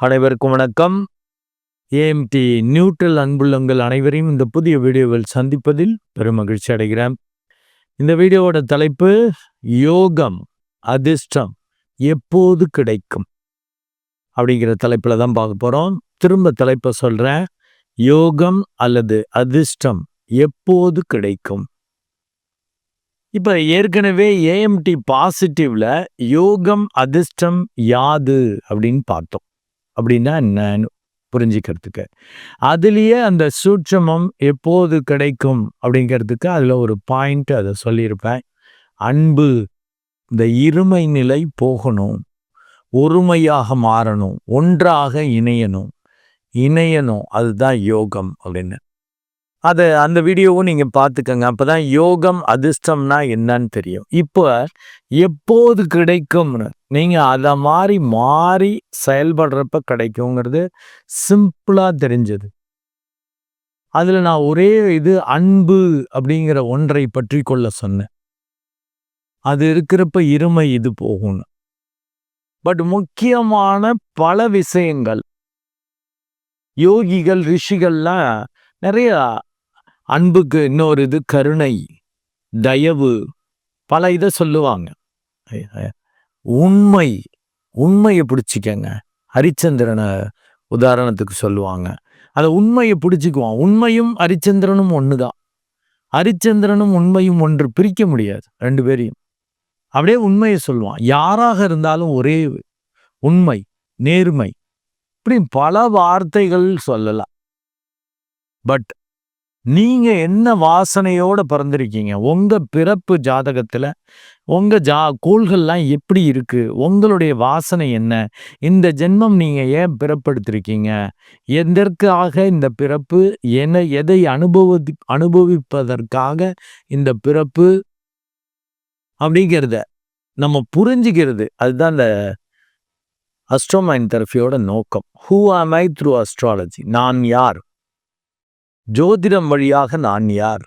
அனைவருக்கும் வணக்கம். AMD neutral அன்புள்ளங்கள் அனைவரையும் இந்த புதிய வீடியோவில் சந்திப்பதில் பெரும் மகிழ்ச்சி அடைகிறேன். இந்த வீடியோவோட தலைப்பு யோகம் அதிர்ஷ்டம் எப்போது கிடைக்கும்? அப்படிங்கிற தலைப்பில் தான் பார்க்க போகிறோம் திரும்ப தலைப்பை சொல்கிறேன் யோகம் அல்லது அதிர்ஷ்டம் எப்போது கிடைக்கும்? இப்போ ஏற்கனவே ஏஎம்டி பாசிட்டிவ்ல யோகம் அதிர்ஷ்டம் யாது அப்படின்னு பார்த்தோம். அப்படின்னா என்னன்னு புரிஞ்சுக்கிறதுக்கு. அதுலேயே அந்த சூட்சமம் எப்போது கிடைக்கும் அப்படிங்கிறதுக்கு அதில் ஒரு பாயிண்ட் அதை சொல்லியிருப்பேன். அன்பு இந்த இருமை நிலை போகணும். ஒருமையாக மாறணும். ஒன்றாக இணையணும். இணையணும். அதுதான் யோகம் அப்படின்னு. அதை அந்த வீடியோவும் நீங்கள் பார்த்துக்கங்க அப்போ தான் யோகம் அதிர்ஷ்டம்னா என்னன்னு தெரியும். இப்போ எப்போது கிடைக்கும்னு நீங்கள் அதை மாதிரி மாறி செயல்படுறப்ப கிடைக்குங்கிறது சிம்பிளாக தெரிஞ்சது. அதில் நான் ஒரே இது அன்பு அப்படிங்கிற ஒன்றை பற்றி கொள்ள சொன்னேன். அது இருக்கிறப்ப இருமை இது போகும்னு. பட் முக்கியமான பல விஷயங்கள். யோகிகள் ரிஷிகள்லாம் நிறையா அன்புக்கு இன்னொரு இது கருணை தயவு பல இதை சொல்லுவாங்க. உண்மை உண்மையை பிடிச்சிக்கங்க. ஹரிச்சந்திரனை உதாரணத்துக்கு சொல்லுவாங்க. அதை உண்மையை பிடிச்சிக்குவான். உண்மையும் ஹரிச்சந்திரனும் ஒன்று தான் ஹரிச்சந்திரனும் உண்மையும் ஒன்று பிரிக்க முடியாது ரெண்டு பேரையும். அப்படியே உண்மையை சொல்லுவான். யாராக இருந்தாலும் ஒரே உண்மை நேர்மை. இப்படி பல வார்த்தைகள் சொல்லலாம். பட் நீங்க என்ன வாசனையோட பிறந்திருக்கீங்க? உங்க பிறப்பு ஜாதகத்துல உங்க ஜா கோள்கள்லாம் எப்படி இருக்கு? உங்களுடைய வாசனை என்ன? இந்த ஜென்மம் நீங்க ஏன் பிறப்படுத்திருக்கீங்க? எதற்காக இந்த பிறப்பு? என்ன எதை அனுபவி அனுபவிப்பதற்காக இந்த பிறப்பு? அப்படிங்கிறத நம்ம புரிஞ்சுக்கிறது. அதுதான் இந்த அஸ்ட்ரோமைன் தெரப்பியோட நோக்கம். ஹூ ஆம் ஐ த்ரூ அஸ்ட்ராலஜி நான் யார்? ஜோதிடம் வழியாக நான் யார்?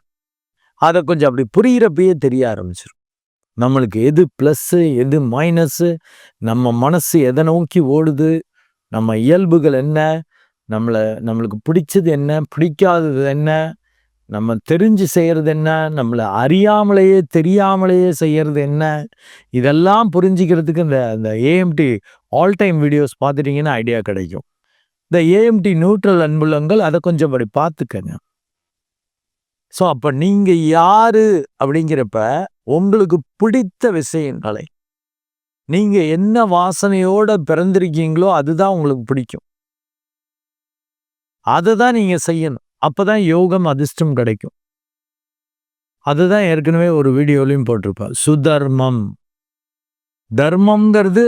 அதை கொஞ்சம் அப்படி புரிகிறப்பயே தெரிய ஆரம்பிச்சிடும் நம்மளுக்கு எது ப்ளஸ்ஸு எது மைனஸ்ஸு நம்ம மனசு எதை நோக்கி ஓடுது நம்ம இயல்புகள் என்ன நம்மளை நம்மளுக்கு பிடிச்சது என்ன பிடிக்காதது என்ன நம்ம தெரிஞ்சு செய்கிறது என்ன நம்மளை அறியாமலேயே தெரியாமலேயே செய்கிறது என்ன இதெல்லாம் புரிஞ்சிக்கிறதுக்கு இந்த இந்த ஏஎம்டி ஆல் டைம் வீடியோஸ் பார்த்துட்டிங்கன்னா ஐடியா கிடைக்கும். இந்த ஏஎம்டி நியூட்ரல் அன்புலங்கள் அதை கொஞ்சம் அப்படி பார்த்துக்கங்க. ஸோ அப்போ நீங்கள் யாரு அப்படிங்கிறப்ப உங்களுக்கு பிடித்த விஷயங்களை நீங்கள் என்ன வாசனையோட பிறந்திருக்கீங்களோ அதுதான் உங்களுக்கு பிடிக்கும். அதை தான் நீங்கள் செய்யணும். அப்போ தான் யோகம் அதிர்ஷ்டம் கிடைக்கும். அதுதான் ஏற்கனவே ஒரு வீடியோலையும் போட்டிருப்பேன் சுதர்மம். தர்மம்ங்கிறது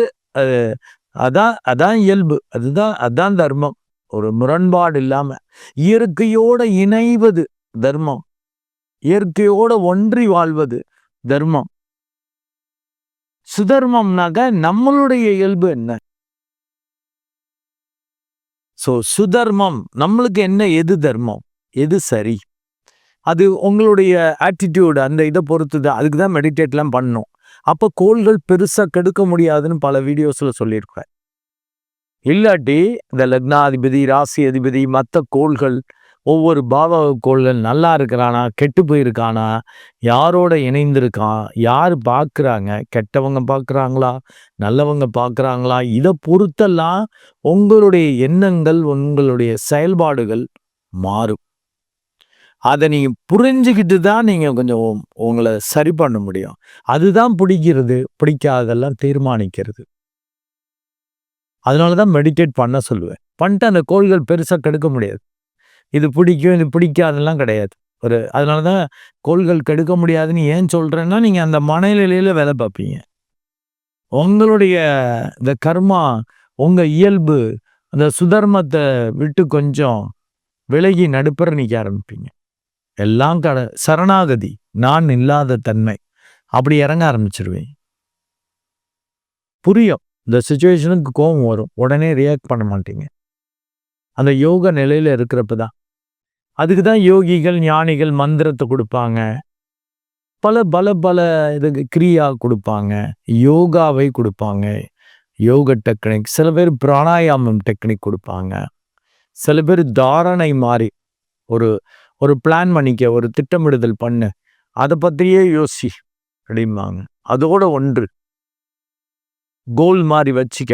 அதான் அதான் இயல்பு. அதுதான் அதான் தர்மம். ஒரு முரண்பாடு இல்லாம. இயற்கையோட இணைவது தர்மம். இயற்கையோட ஒன்றி வாழ்வது தர்மம். சுதர்மம்னாக்க நம்மளுடைய இயல்பு என்ன? ஸோ சுதர்மம். நம்மளுக்கு என்ன எது தர்மம்? எது சரி? அது உங்களுடைய ஆட்டிடியூடு அந்த இதை பொறுத்து தான் அதுக்கு தான் மெடிடேட்லாம் பண்ணும். அப்போ கோள்கள் பெருசாக கெடுக்க முடியாதுன்னு பல வீடியோஸில் சொல்லியிருப்பேன் இல்லாட்டி இந்த லக்னாதிபதி ராசி அதிபதி மற்ற கோள்கள் ஒவ்வொரு பாவ கோள்கள் நல்லா இருக்கிறானா கெட்டு போயிருக்கானா யாரோட இணைந்திருக்கான் யார் பார்க்குறாங்க கெட்டவங்க பார்க்குறாங்களா நல்லவங்க பார்க்குறாங்களா இதை பொறுத்தெல்லாம் உங்களுடைய எண்ணங்கள் உங்களுடைய செயல்பாடுகள் மாறும். அதை நீங்கள் புரிஞ்சுக்கிட்டு தான் நீங்கள் கொஞ்சம் உங்களை சரி பண்ண முடியும். அதுதான் பிடிக்கிறது பிடிக்காதெல்லாம் தீர்மானிக்கிறது. அதனால தான் மெடிடேட் பண்ண சொல்லுவேன். பண்ணிட்டு அந்த கோள்கள் பெருசாக கெடுக்க முடியாது. இது பிடிக்கும் இது பிடிக்காதெல்லாம் கிடையாது. ஒரு அதனால தான் கோள்கள் கெடுக்க முடியாதுன்னு ஏன் சொல்கிறேன்னா நீங்கள் அந்த மனநிலையில் வேலை பார்ப்பீங்க. உங்களுடைய இந்த கர்மா உங்கள் இயல்பு அந்த சுதர்மத்தை விட்டு கொஞ்சம் விலகி நடுப்புற நிற்க ஆரம்பிப்பீங்க. எல்லாம் கட சரணாகதி. நான் இல்லாத தன்மை. அப்படி இறங்க ஆரம்பிச்சிருவேன். புரியும். இந்த சுச்சுவேஷனுக்கு கோபம் வரும். உடனே ரியாக்ட் பண்ண மாட்டீங்க. அந்த யோக நிலையில் இருக்கிறப்ப தான் அதுக்கு தான் யோகிகள் ஞானிகள் மந்திரத்தை கொடுப்பாங்க. பல பல பல இதுக்கு கிரியா கொடுப்பாங்க. யோகாவை கொடுப்பாங்க. யோக டெக்னிக் சில பேர் பிராணாயாமம் டெக்னிக் கொடுப்பாங்க. சில பேர் தாரணை மாதிரி ஒரு ஒரு பிளான் பண்ணிக்க ஒரு திட்டமிடுதல் பண்ணு. அதை பற்றியே யோசி அப்படிம்பாங்க. அதோட ஒன்று. கோல் மாதிரி வச்சுக்க.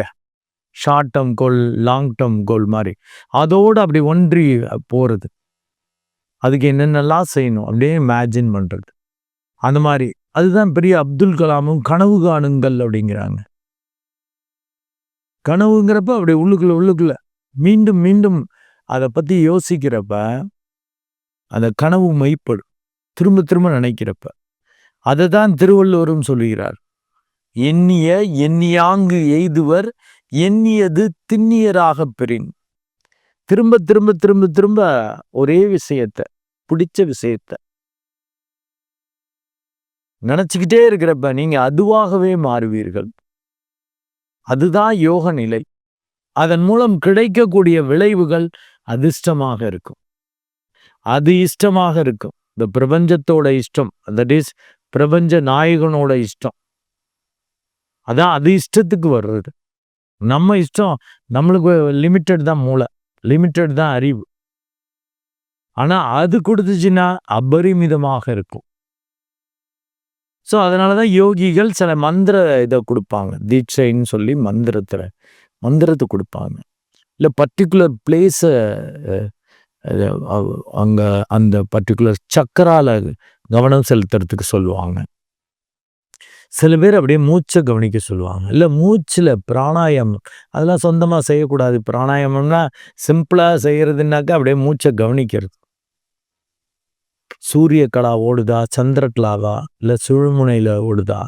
Short term goal long term goal மாதிரி அதோடு அப்படி ஒன்றி போகிறது அதுக்கு என்னென்னலாம் செய்யணும் அப்படியே இமேஜின் பண்ணுறது அந்த மாதிரி அதுதான் பெரிய அப்துல் கலாமும் கனவு காணுங்கள் அப்படிங்கிறாங்க. கனவுங்கிறப்ப அப்படி உள்ளுக்குள்ள உள்ளுக்குள்ள. மீண்டும் மீண்டும் அதை பற்றி யோசிக்கிறப்ப அந்த கனவு மெய்ப்படும். திரும்ப திரும்ப நினைக்கிறப்ப. அதை தான் திருவள்ளுவரும் சொல்கிறார் எண்ணிய எண்ணியாங்கு எய்துவர் எண்ணியது திண்ணியராக பெறின். திரும்ப திரும்ப திரும்ப திரும்ப ஒரே விஷயத்த பிடிச்ச விஷயத்த. நினச்சிக்கிட்டே இருக்கிறப்ப நீங்கள் அதுவாகவே மாறுவீர்கள். அதுதான் யோக நிலை அதன் மூலம் கிடைக்கக்கூடிய விளைவுகள் அதிர்ஷ்டமாக இருக்கும். அது இஷ்டமாக இருக்கும். இந்த பிரபஞ்சத்தோட இஷ்டம் தட் இஸ் பிரபஞ்ச நாயகனோட இஷ்டம். அதான் அது இஷ்டத்துக்கு வர்றது. நம்ம இஷ்டம் நம்மளுக்கு லிமிட்டட் தான் மூளை லிமிட்டட் தான் அறிவு. ஆனால் அது கொடுத்துச்சுன்னா அபரிமிதமாக இருக்கும். ஸோ அதனால தான் யோகிகள் சில மந்திர இதை கொடுப்பாங்க. தீட்சைன்னு சொல்லி மந்திரத்தில் மந்திரத்தை கொடுப்பாங்க. இல்லை பர்டிகுலர் பிளேஸை அங்கே அந்த பர்டிகுலர் சக்கரால கவனம் செலுத்துறதுக்கு சொல்லுவாங்க. சில பேர் அப்படியே மூச்சை கவனிக்க சொல்லுவாங்க. இல்லை மூச்சில் பிராணாயாமம் அதெல்லாம் சொந்தமாக செய்யக்கூடாது. பிராணாயாமம்னா சிம்பிளாக செய்கிறதுனாக்கா அப்படியே மூச்சை கவனிக்கிறது. சூரிய கலா ஓடுதா சந்திர கலாவா இல்லை சுழுமுனையில் ஓடுதா?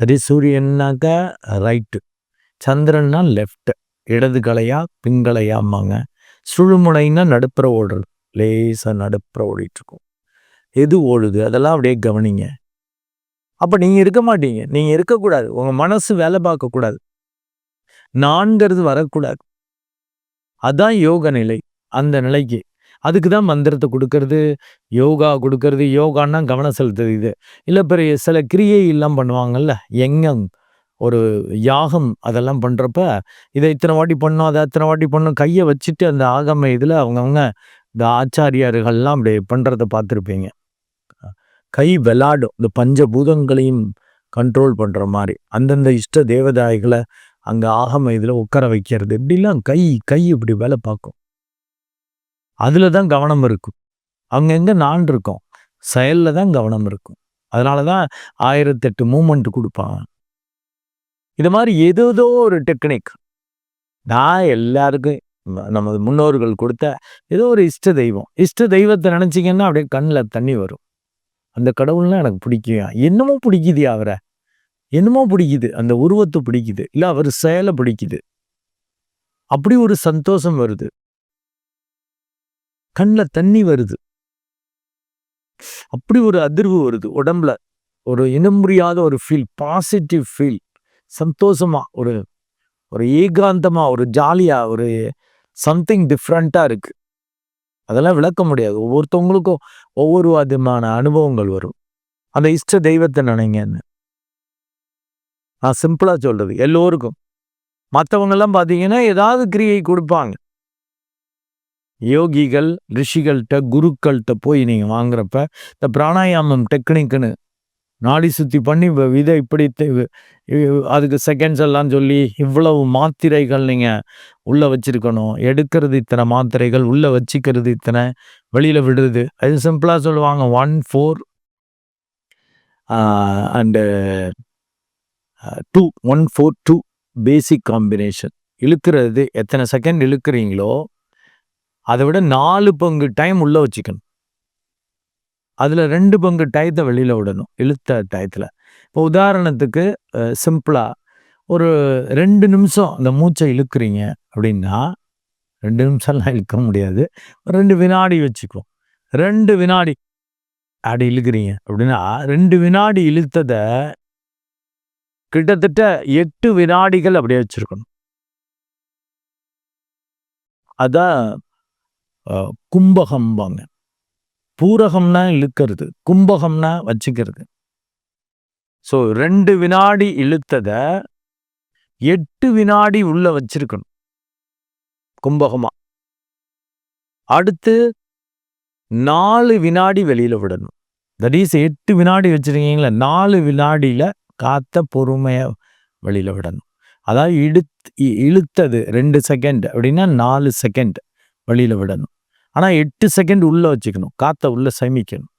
சரி சூரியன்னாக்கா ரைட்டு சந்திரன்னா லெஃப்ட் இடது கலையா பிங்கலையாம்பாங்க சுழுமுனைன்னா நடுப்புற ஓடுறது. லேசாக நடுப்புற ஓடிட்டுருக்கும். எது ஓடுது? அதெல்லாம் அப்படியே கவனிங்க. அப்போ நீங்கள் இருக்க மாட்டீங்க. நீங்கள் இருக்கக்கூடாது. உங்கள் மனசு வேலை பார்க்கக்கூடாது. நான்கிறது வரக்கூடாது. அதான் யோக நிலை. அந்த நிலைக்கு. அதுக்கு தான் மந்திரத்தை கொடுக்கறது யோகா கொடுக்கறது யோகான்னா கவனம் செலுத்துது இது. இல்லை பெரிய சில கிரியை எல்லாம் பண்ணுவாங்கல்ல எங்கே ஒரு யாகம் அதெல்லாம் பண்ணுறப்ப இதை இத்தனை வாட்டி பண்ணோம் அதை இத்தனை வாட்டி பண்ணோம் கையை வச்சுட்டு அந்த ஆகம இதில் அவங்கவுங்க இந்த ஆச்சாரியார்கள்லாம் அப்படி பண்ணுறத பார்த்துருப்பீங்க. கை விளாடும் இந்த பஞ்சபூதங்களையும் கண்ட்ரோல் பண்ணுற மாதிரி. அந்தந்த இஷ்ட தேவதாய்களை அங்கே ஆகம இதில் உட்கார வைக்கிறது. இப்படிலாம் கை கை இப்படி வேலை பார்க்கும். அதில் தான் கவனம் இருக்கும். அங்கங்கே நான் இருக்கோம். செயலில் தான் கவனம் இருக்கும். அதனால தான் ஆயிரத்தெட்டு மூமெண்ட் கொடுப்பாங்க. இது மாதிரி ஏதோ ஒரு டெக்னிக். நான் எல்லாருக்கும் நமது முன்னோர்கள் கொடுத்த ஏதோ ஒரு இஷ்ட தெய்வம். இஷ்ட தெய்வத்தை நினச்சிங்கன்னா அப்படியே கண்ணில் தண்ணி வரும். அந்த கடவுள்லாம் எனக்கு பிடிக்கும் என்னமோ பிடிக்குது அவரை? என்னமோ பிடிக்குது. அந்த உருவத்தை பிடிக்குது. இல்லை அவர் செயலை பிடிக்குது. அப்படி ஒரு சந்தோஷம் வருது. கண்ணில் தண்ணி வருது. அப்படி ஒரு அதிர்வு வருது. உடம்புல ஒரு இனம் முடியாத ஒரு ஃபீல் பாசிட்டிவ் ஃபீல் சந்தோஷமாக ஒரு ஒரு ஏகாந்தமாக ஒரு ஜாலியாக ஒரு சம்திங் டிஃப்ரெண்ட்டாக இருக்குது அதெல்லாம் விளக்க முடியாது. ஒவ்வொருத்தவங்களுக்கும் ஒவ்வொரு விதமான அனுபவங்கள் வரும். அந்த இஷ்ட தெய்வத்தை நினைங்கன்னு. நான் சிம்பிளாக சொல்கிறது எல்லோருக்கும். மற்றவங்கெல்லாம் பார்த்தீங்கன்னா ஏதாவது கிரியை கொடுப்பாங்க. யோகிகள் ரிஷிகள்கிட்ட குருக்கள்கிட்ட போய் நீங்கள் வாங்குறப்ப இந்த பிராணாயாமம் டெக்னிக்குன்னு நாடி சுத்தி பண்ணி இதை இப்படி அதுக்கு செகண்ட்ஸ் எல்லாம் சொல்லி இவ்வளவு மாத்திரைகள் நீங்கள் உள்ளே வச்சிருக்கணும். எடுக்கிறது இத்தனை மாத்திரைகள் உள்ளே வச்சுக்கிறது இத்தனை வெளியில் விடுறது. அது சிம்பிளாக சொல்லுவாங்க one four and two one four two basic combination இழுக்கிறது எத்தனை செகண்ட் இழுக்கிறீங்களோ அதை விட நாலு பங்கு டைம் உள்ளே வச்சுக்கணும். அதில் ரெண்டு பங்கு டயத்தை வெளியில் விடணும் இழுத்த டயத்தில் இப்போ உதாரணத்துக்கு சிம்பிளாக ஒரு ரெண்டு நிமிஷம் அந்த மூச்சை இழுக்கிறீங்க அப்படின்னா ரெண்டு நிமிஷம்லாம் இழுக்க முடியாது. ரெண்டு வினாடி வச்சுக்குவோம் ரெண்டு வினாடி அப்படி இழுக்கிறீங்க அப்படின்னா ரெண்டு வினாடி இழுத்ததை கிட்டத்தட்ட எட்டு வினாடிகள் அப்படியே வச்சுருக்கணும். அதான் கும்பகம்பாங்க. பூரகம்னா இழுக்கிறது கும்பகம்னா வச்சுக்கிறது. ஸோ ரெண்டு வினாடி இழுத்ததை எட்டு வினாடி உள்ள வச்சிருக்கணும் கும்பகமா. அடுத்து நாலு வினாடி வெளியில் விடணும். தட் இஸ் எட்டு வினாடி வச்சுருக்கீங்களா நாலு வினாடியில் காத்த பொறுமையை வெளியில் விடணும். அதாவது இழுத் இழுத்தது ரெண்டு செகண்ட் அப்படின்னா நாலு செகண்ட் வெளியில் விடணும். ஆனால் எட்டு செகண்ட் உள்ளே வச்சுக்கணும். காற்றை உள்ளே சமிக்கணும்.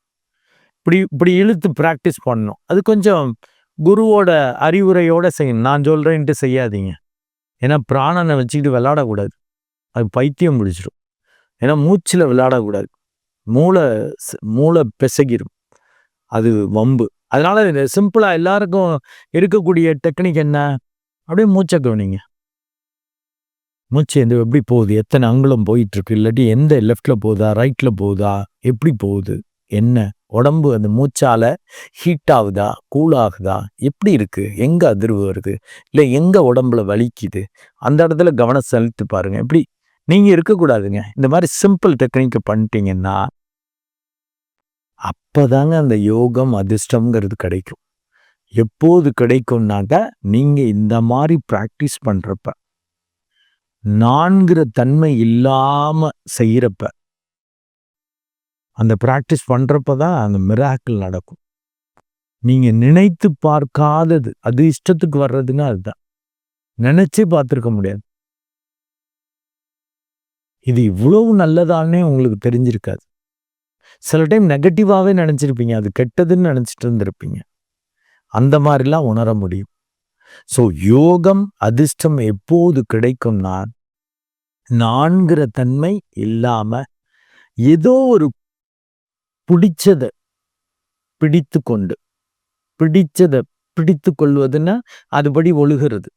இப்படி இப்படி இழுத்து ப்ராக்டிஸ் பண்ணணும். அது கொஞ்சம் குருவோட அறிவுரையோடு செய்யணும். நான் சொல்கிறேன்ட்டு செய்யாதீங்க. ஏன்னா பிராணனை வச்சுக்கிட்டு விளாடக்கூடாது அது பைத்தியம் பிடிச்சிடும் ஏன்னா மூச்சில் விளையாடக்கூடாது. மூளை மூளை பிசகிடும் அது வம்பு. அதனால் சிம்பிளாக எல்லாருக்கும் இருக்கக்கூடிய டெக்னிக் என்ன? அப்படியே மூச்சை கவனிங்க. மூச்சு எந்த எப்படி போகுது? எத்தனை அங்குலம் போயிட்டுருக்கு? இல்லாட்டி எந்த லெஃப்டில் போகுதா? ரைட்டில் போகுதா? எப்படி போகுது? என்ன? உடம்பு அந்த மூச்சால் ஹீட் ஆகுதா? கூல் ஆகுதா? எப்படி இருக்குது எங்கே அதிர்வு வருது? இல்லை எங்கே உடம்புல வலிக்குது? அந்த இடத்துல கவனம் செலுத்தி பாருங்கள் எப்படி நீங்கள் இருக்கக்கூடாதுங்க. இந்த மாதிரி சிம்பிள் டெக்னிக்கை பண்ணிட்டீங்கன்னா அப்பதாங்க அந்த யோகம் அதிர்ஷ்டம்ங்கிறது கிடைக்கும். எப்போது கிடைக்கும்னாக்க நீங்கள் இந்த மாதிரி ப்ராக்டிஸ் பண்ணுறப்ப நான்கிற தன்மை இல்லாம செய்யறப்ப அந்த ப்ராக்டிஸ் பண்றப்ப தான் அந்த மிராக்கிள் நடக்கும். நீங்க நினைத்து பார்க்காதது அது இஷ்டத்துக்கு வர்றதுன்னா அதுதான். நினைச்சே பார்த்துருக்க முடியாது. இது இவ்வளவு நல்லதானே உங்களுக்கு தெரிஞ்சிருக்காது. சில டைம் நெகட்டிவாகவே நினச்சிருப்பீங்க அது கெட்டதுன்னு நினச்சிட்டு இருந்திருப்பீங்க. அந்த மாதிரிலாம் உணர முடியும். ஸோ யோகம் அதிர்ஷ்டம் எப்போது கிடைக்கும்னா நான்கிற தன்மை இல்லாம ஏதோ ஒரு பிடிச்சதை பிடித்து கொண்டு பிடிச்சதை பிடித்து கொள்வதுன்னா அதுபடி ஒழுகிறது.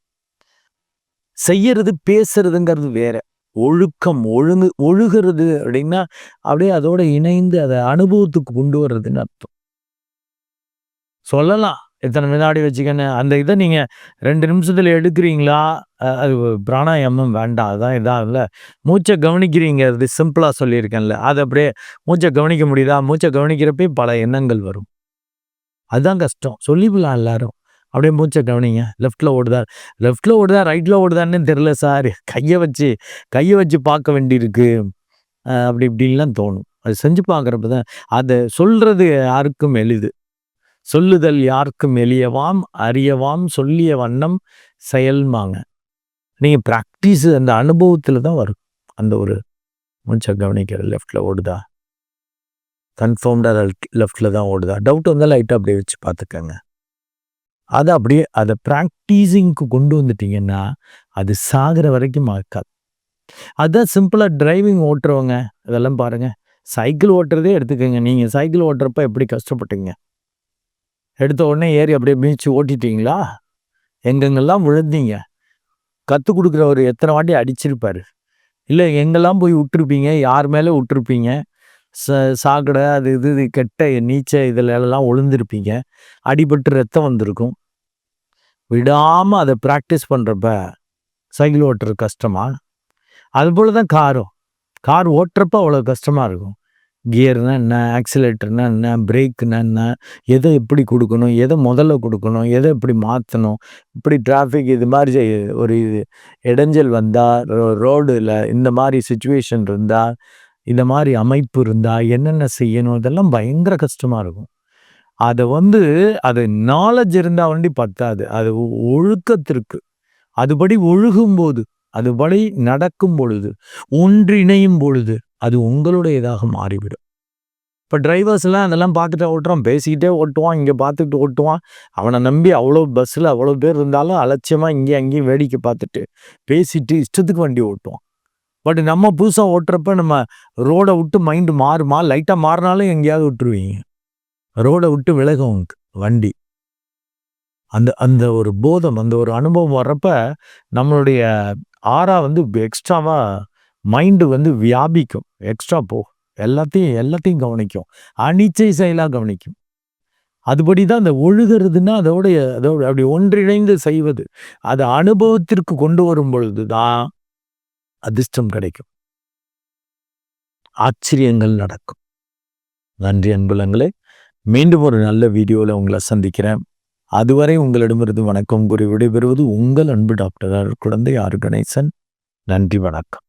செய்யறது பேசுறதுங்கிறது வேற. ஒழுக்கம் ஒழுங்கு ஒழுகிறது அப்படின்னா அப்படியே அதோட இணைந்து அதை அனுபவத்துக்கு கொண்டு வர்றதுன்னு அர்த்தம். சொல்லலாம். எத்தனை வினாடி வச்சுக்கன்னு அந்த இதை நீங்கள் ரெண்டு நிமிஷத்தில் எடுக்கிறீங்களா? அது பிராணாயாமம் வேண்டாம். அதுதான் இதான் இல்லை மூச்சை கவனிக்கிறீங்க. அது சிம்பிளாக சொல்லியிருக்கேன்ல. அதை அப்படியே மூச்சை கவனிக்க முடியுதா? மூச்சை கவனிக்கிறப்பே பல எண்ணங்கள் வரும். அதுதான் கஷ்டம். சொல்லிவிடலாம் எல்லாரும். அப்படியே மூச்சை கவனிங்க. லெஃப்டில் ஓடுதா? லெஃப்டில் ஓடுதா? ரைட்டில் ஓடுதான்னு தெரில சார். கையை வச்சு கையை வச்சு பார்க்க வேண்டியிருக்கு. அப்படி இப்படின்லாம் தோணும். அது செஞ்சு பார்க்குறப்ப தான் அதை சொல்கிறது யாருக்கும் எளிது. சொல்லுதல் யாருக்கும் எளியவாம் அறியவாம் சொல்லிய வண்ணம் செயல்மாங்க. நீங்கள் ப்ராக்டிஸ் அந்த அனுபவத்தில் தான் வரும். அந்த ஒரு மூச்சை கவனிக்கிற லெஃப்டில் ஓடுதா? கன்ஃபார்ம்டாக லெஃப்டில் தான் ஓடுதா? டவுட் வந்தால் லைட்டாக அப்படியே வச்சு பார்த்துக்கங்க. அதை அப்படியே அதை ப்ராக்டிஸிங்க்கு கொண்டு வந்துட்டீங்கன்னா அது சாகிற வரைக்கும் மறக்காது அதுதான் சிம்பிளாக டிரைவிங் ஓட்டுறவங்க இதெல்லாம் பாருங்கள் சைக்கிள் ஓட்டுறதே எடுத்துக்கோங்க. நீங்கள் சைக்கிள் ஓட்டுறப்ப எப்படி கஷ்டப்பட்டீங்க? எடுத்த உடனே ஏறி அப்படியே மீச்சு ஓட்டிட்டீங்களா? எங்கெங்கெல்லாம் விழுந்தீங்க? கற்றுக் கொடுக்குறவர் எத்தனை வாட்டி அடிச்சிருப்பார். இல்லை எங்கெல்லாம் போய் விட்டுருப்பீங்க? யார் மேலே விட்டுருப்பீங்க? ச சாக்கடை அது இது இது கெட்ட நீச்சல் இதில் எல்லாம் விழுந்திருப்பீங்க. அடிபட்டு ரத்தம் வந்திருக்கும். விடாமல் அதை ப்ராக்டிஸ் பண்ணுறப்ப சைக்கிள் ஓட்டுறது கஷ்டமா? அதுபோல் தான் காரும். கார் ஓட்டுறப்ப அவ்வளோ கஷ்டமாக இருக்கும். கியர்னா என்ன ஆக்சிலேட்டர்னா என்ன பிரேக்குனா என்ன எதை எப்படி கொடுக்கணும் எதை முதல்ல கொடுக்கணும் எதை எப்படி மாற்றணும் இப்படி டிராஃபிக் இது மாதிரி ஒரு இது இடைஞ்சல் வந்தால் ரோடில் இந்த மாதிரி சுச்சுவேஷன் இருந்தால் இந்த மாதிரி அமைப்பு இருந்தால் என்னென்ன செய்யணும் இதெல்லாம் பயங்கர கஷ்டமாக இருக்கும். அதை வந்து அது நாலேஜ் இருந்தால் வண்டி பத்தாது. அது ஒழுக்கத்திற்கு. அதுபடி ஒழுகும்போது அதுபடி நடக்கும் பொழுது ஒன்றிணையும் பொழுது அது உங்களுடையதாக மாறிவிடும். இப்போ டிரைவர்ஸ்லாம் அதெல்லாம் பார்த்துட்டு ஓட்டுறான் பேசிக்கிட்டே ஓட்டுவான் இங்கே பார்த்துக்கிட்டு ஓட்டுவான். அவனை நம்பி அவ்வளோ பஸ்ஸில் அவ்வளோ பேர் இருந்தாலும் அலட்சியமாக இங்கேயும் அங்கேயும் வேடிக்கை பார்த்துட்டு பேசிட்டு இஷ்டத்துக்கு வண்டி ஓட்டுவான். பட் நம்ம புதுசாக ஓட்டுறப்ப நம்ம ரோடை விட்டு மைண்டு மாறுமா லைட்டாக மாறினாலும் எங்கேயாவது விட்டுருவீங்க. ரோடை விட்டு விலகும் வண்டி. அந்த அந்த ஒரு போதம் அந்த ஒரு அனுபவம் வர்றப்ப நம்மளுடைய ஆறா வந்து எக்ஸ்ட்ராவாக மைண்டு வந்து வியாபிக்கும். எக்ஸ்ட்ரா போ. எல்லாத்தையும் எல்லாத்தையும் கவனிக்கும். அனிச்சை செயலாக கவனிக்கும். அதுபடி தான் அந்த ஒழுகிறதுனா அதோடைய அதோட அப்படி ஒன்றிணைந்து செய்வது. அது அனுபவத்திற்கு கொண்டு வரும் பொழுது தான் அதிர்ஷ்டம் கிடைக்கும். ஆச்சரியங்கள் நடக்கும். நன்றி அன்புலங்களே. மீண்டும் ஒரு நல்ல வீடியோவில் உங்களை சந்திக்கிறேன். அதுவரை உங்களிடமிருந்து வணக்கம் கூறி விடைபெறுவது உங்கள் அன்பு டாக்டர் குழந்தை ஆர் கணேசன் நன்றி வணக்கம்.